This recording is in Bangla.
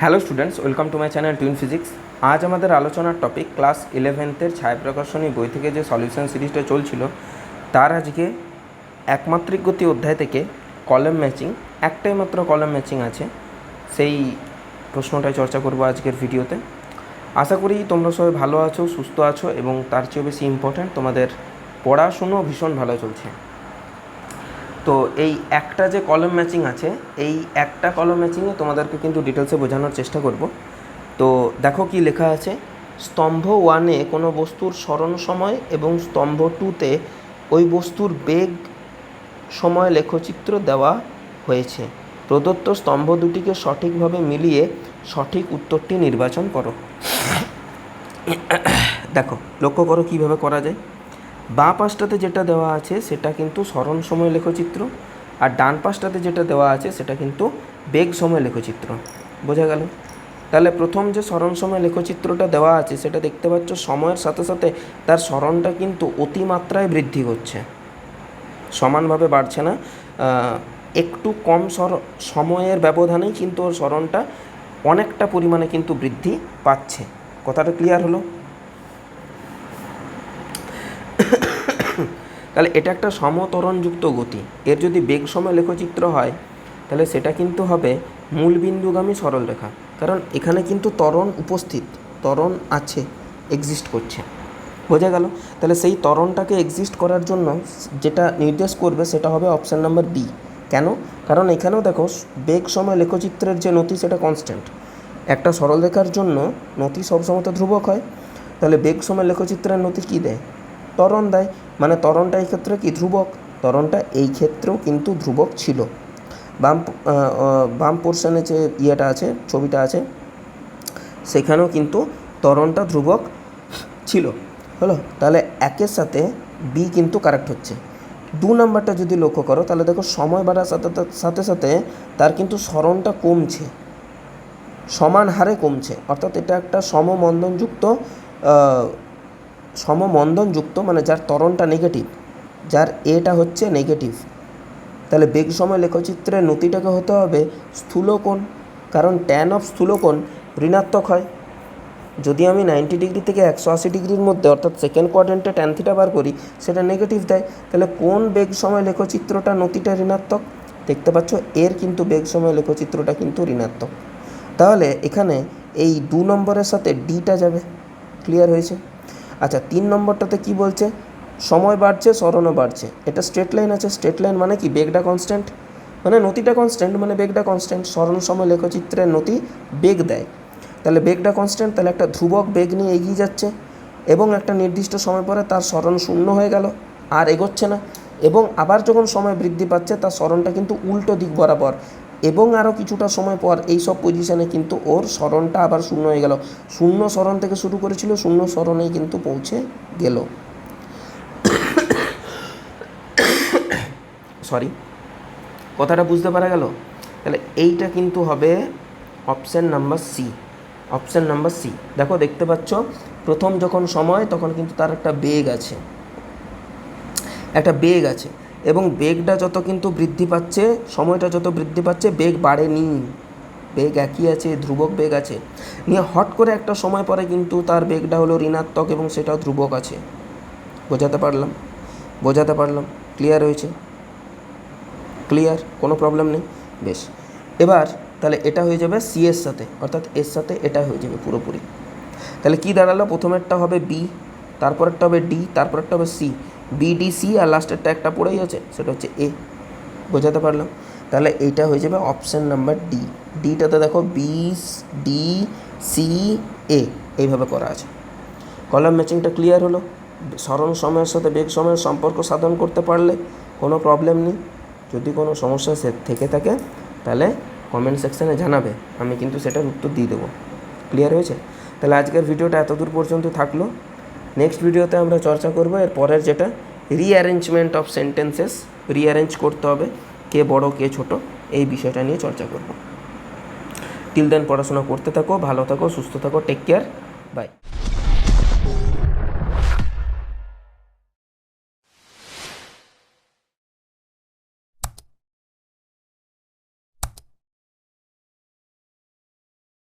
Hello students, welcome to my channel twin physics. আজ আমাদের আলোচনার টপিক ক্লাস ইলেভেন্থের ছায়াপ্রকাশনী বই থেকে যে সলিউশন সিরিজটা চলছিল, তার আজকে একমাত্রিক গতি অধ্যায় থেকে কলম ম্যাচিং, একটাই মাত্র কলম ম্যাচিং আছে, সেই প্রশ্নটাই চর্চা করব আজকের ভিডিওতে। আশা করি তোমরা সবাই ভালো আছো, সুস্থ আছো এবং তার চেয়েও বেশি ইম্পর্ট্যান্ট তোমাদের পড়াশুনো ভীষণ ভালো চলছে। তো এই একটা যে কলম ম্যাচিং আছে, এই একটা কলম ম্যাচিংয়ে তোমাদেরকে কিন্তু ডিটেলসে বোঝানোর চেষ্টা করব। তো দেখো কি লেখা আছে, স্তম্ভ ওয়ানে কোনো বস্তুর স্মরণ সময় এবং স্তম্ভ টুতে ওই বস্তুর বেগ সময় লেখচিত্র দেওয়া হয়েছে। প্রদত্ত স্তম্ভ দুটিকে সঠিকভাবে মিলিয়ে সঠিক উত্তরটি নির্বাচন করো। দেখো, লক্ষ্য করো কীভাবে করা যায়। বাঁ পাশটাতে যেটা দেওয়া আছে সেটা কিন্তু স্মরণ সময় লেখচিত্র আর ডান পাশটাতে যেটা দেওয়া আছে সেটা কিন্তু বেগ সময় লেখচিত্র। বোঝা গেল? তাহলে প্রথম যে স্মরণ সময় লেখচিত্রটা দেওয়া আছে সেটা দেখতে পাচ্ছ সময়ের সাথে সাথে তার স্মরণটা কিন্তু অতিমাত্রায় বৃদ্ধি করছে। সমানভাবে বাড়ছে না। একটু কম সর সময়ের ব্যবধানেই কিন্তু ওর স্মরণটা অনেকটা পরিমাণে কিন্তু বৃদ্ধি পাচ্ছে। কথাটা ক্লিয়ার হলো? তাহলে এটা একটা সমতরণযুক্ত গতি। এর যদি বেগ সময় লেখচিত্র হয়, তাহলে সেটা কিন্তু হবে মূল বিন্দুগামী সরলরেখা। কারণ এখানে কিন্তু তরণ উপস্থিত তরণ আছে এক্সিস্ট করছে। বোঝা গেল? তাহলে সেই তরণটাকে এক্সিস্ট করার জন্য যেটা নির্দেশ করবে সেটা হবে অপশান নাম্বার বি কেন? কারণ এখানেও দেখো, বেগ সময় লেখচিত্রের যে নতি সেটা কনস্ট্যান্ট একটা সরলরেখার জন্য নতি সবসময় তো ধ্রুবক হয়। তাহলে বেগ সময় লেখচিত্রের নতি কী দেয়? ত্বরণ দেয় মানে ত্বরণটা এই ক্ষেত্রে কি? ধ্রুবক। ত্বরণটা এই ক্ষেত্রেও কিন্তু ধ্রুবক ছিল। বাম বাম পোর্শনে যে ইয়েটা আছে, ছবিটা আছে, সেখানেও কিন্তু ত্বরণটা ধ্রুবক ছিল। হলো? তাহলে একের সাথে বি কিন্তু কারেক্ট হচ্ছে। দু নাম্বারটা যদি লক্ষ্য করো, তাহলে দেখো সময় বাড়ার সাথে সাথে সাথে তার কিন্তু স্মরণটা কমছে। সমান হারে কমছে। অর্থাৎ এটা একটা সমমন্দনযুক্ত সমমন্দনযুক্ত মানে যার ত্বরণটা নেগেটিভ যার এটা হচ্ছে নেগেটিভ তাহলে বেগ সময় লেখচিত্রের নতিটাকে হতে হবে স্থূলকোণ, কারণ ট্যান অফ স্থূলকোণ ঋণাত্মক হয়। যদি আমি নাইনটি ডিগ্রি থেকে একশো আশি ডিগ্রির মধ্যে, অর্থাৎ সেকেন্ড কোয়াড্রেন্টে ট্যান থিটা বার করি, সেটা নেগেটিভ দেয়। তাহলে কোন বেগ সময় লেখচিত্রটা নতিটা ঋণাত্মক? দেখতে পাচ্ছ, এর কিন্তু বেগ সময় লেখচিত্রটা কিন্তু ঋণাত্মক। তাহলে এখানে এই দু নম্বরের সাথে ডিটা যাবে। ক্লিয়ার হয়েছে? আচ্ছা তিন নম্বরটাতে কি বলছে? সময় বাড়ছে, স্মরণও বাড়ছে। এটা স্ট্রেট লাইন আছে। স্ট্রেট লাইন মানে কি? বেগটা কনস্ট্যান্ট মানে নতিটা কনস্ট্যান্ট মানে বেগটা কনস্ট্যান্ট স্মরণ, সময়, লেখচিত্রের নতি বেগ দেয়। তাহলে বেগটা কনস্ট্যান্ট তাহলে একটা ধ্রুবক বেগ নিয়ে এগিয়ে যাচ্ছে এবং একটা নির্দিষ্ট সময় পরে তার স্মরণ শূন্য হয়ে গেল, আর এগোচ্ছে না। এবং আবার যখন সময় বৃদ্ধি পাচ্ছে, তার স্মরণটা কিন্তু উল্টো দিক বরাবর এবং আরও কিছুটা সময় পর এই সব পজিশানে কিন্তু ওর স্মরণটা আবার শূন্য হয়ে গেল। শূন্য স্মরণ থেকে শুরু করেছিল, শূন্য স্মরণেই কিন্তু পৌঁছে গেল। সরি কথাটা বুঝতে পারা গেল? তাহলে এইটা কিন্তু হবে option number C option number C দেখো, দেখতে পাচ্ছ, প্রথম যখন সময়, তখন কিন্তু তার একটা বেগ আছে। একটা বেগ আছে। এবং বেগটা যত কিন্তু বৃদ্ধি পাচ্ছে, সময়টা যত বৃদ্ধি পাচ্ছে, বেগ বাড়েনি। বেগ একই আছে, ধ্রুবক বেগ আছে। নিয়ে হট করে একটা সময় পরে কিন্তু তার বেগটা হলো ঋণাত্মক এবং সেটাও ধ্রুবক আছে। বোঝাতে পারলাম? বোঝাতে পারলাম? ক্লিয়ার হয়েছে? ক্লিয়ার কোনো প্রবলেম নেই? বেশ। এবার তাহলে এটা হয়ে যাবে সি এর সাথে, অর্থাৎ এর সাথে এটা হয়ে যাবে পুরোপুরি। তাহলে কি দাঁড়াল? প্রথমেরটা হবে বি তারপরেরটা হবে ডি, তারপরেরটা হবে সি। বি ডি সি আর লাস্টেরটা একটা পড়েই আছে, সেটা হচ্ছে এ বোঝাতে পারলাম? তাহলে এইটা হয়ে যাবে অপশান নাম্বার ডি ডিটাতে দেখো বি ডি সি এ এইভাবে করা আছে। কলাম ম্যাচিংটা ক্লিয়ার হলো। স্মরণ সময়ের সাথে বেগ সময়ের সম্পর্ক সাধন করতে পারলে কোনো প্রবলেম নেই। যদি কোনো সমস্যা সে থেকে থাকে, তাহলে কমেন্ট সেকশানে জানাবে। আমি কিন্তু সেটার উত্তর দিয়ে দেবো। ক্লিয়ার হয়েছে? তাহলে আজকের ভিডিওটা এতদূর পর্যন্ত থাকল। নেক্সট ভিডিওতে আমরা চর্চা করব এর পরের যেটা রিঅ্যারেঞ্জমেন্ট অফ সেন্টেন্সেস রিঅ্যারেঞ্জ করতে হবে কে বড়, কে ছোট, এই বিষয়টা নিয়ে চর্চা করব। টিল দেন পড়াশোনা করতে থাকো, ভালো থাকো, সুস্থ থাকো টেক কেয়ার বাই